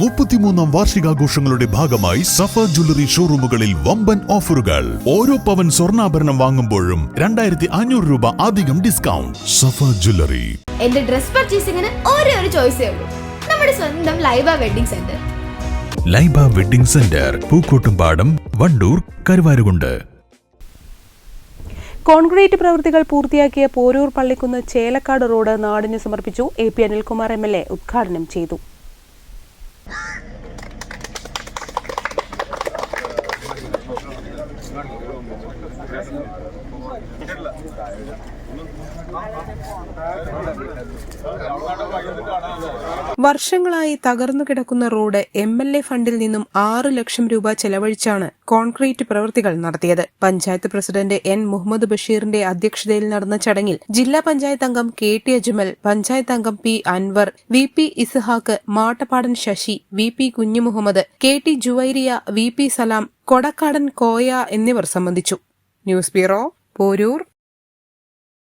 മുപ്പത്തിമൂന്നാം വാർഷികാഘോഷങ്ങളുടെ ഭാഗമായി സഫ ജ്വല്ലറി ഷോറൂമുകളിൽ വമ്പൻ ഓഫറുകൾ. ഓരോ പവൻ സ്വർണാഭരണം വാങ്ങുമ്പോഴും രണ്ടായിരത്തി അഞ്ഞൂറ് രൂപ അധികം ഡിസ്കൗണ്ട്. സഫ ജ്വല്ലറി. എന്റെ ഡ്രസ് പർച്ചേസിംഗിന് ഒരേ ഒരു ചോയ്സേ ഉള്ളൂ. നമ്മുടെ സ്വന്തം Laiba wedding centre. Laiba wedding centre Pookkottumpadam Wandoor Karuvarakundu. Concrete പ്രവൃത്തികൾ പൂർത്തിയാക്കിയ പോരൂർ പള്ളിക്കുന്ന് ചേലക്കാട് റോഡ് നാടിന് സമർപ്പിച്ചു A P Anilkumar M L A ഉദ്ഘാടനം ചെയ്തു. Gracias. വർഷങ്ങളായി തകർന്നു കിടക്കുന്ന റോഡ് എം എൽ എ ഫണ്ടിൽ നിന്നും ആറ് ലക്ഷം രൂപ ചെലവഴിച്ചാണ് കോൺക്രീറ്റ് പ്രവൃത്തികൾ നടത്തിയത്. പഞ്ചായത്ത് പ്രസിഡന്റ് എൻ മുഹമ്മദ് ബഷീറിന്റെ അധ്യക്ഷതയിൽ നടന്ന ചടങ്ങിൽ ജില്ലാ പഞ്ചായത്ത് അംഗം കെ ടി അജ്മൽ പഞ്ചായത്ത് അംഗം P Anwar V P Ishaq Mattappadan Sasi V P Kunhimuhammed K T Juvairiya V P Salam Kodakkadan Koya എന്നിവർ സംബന്ധിച്ചു. News bureau Poroor.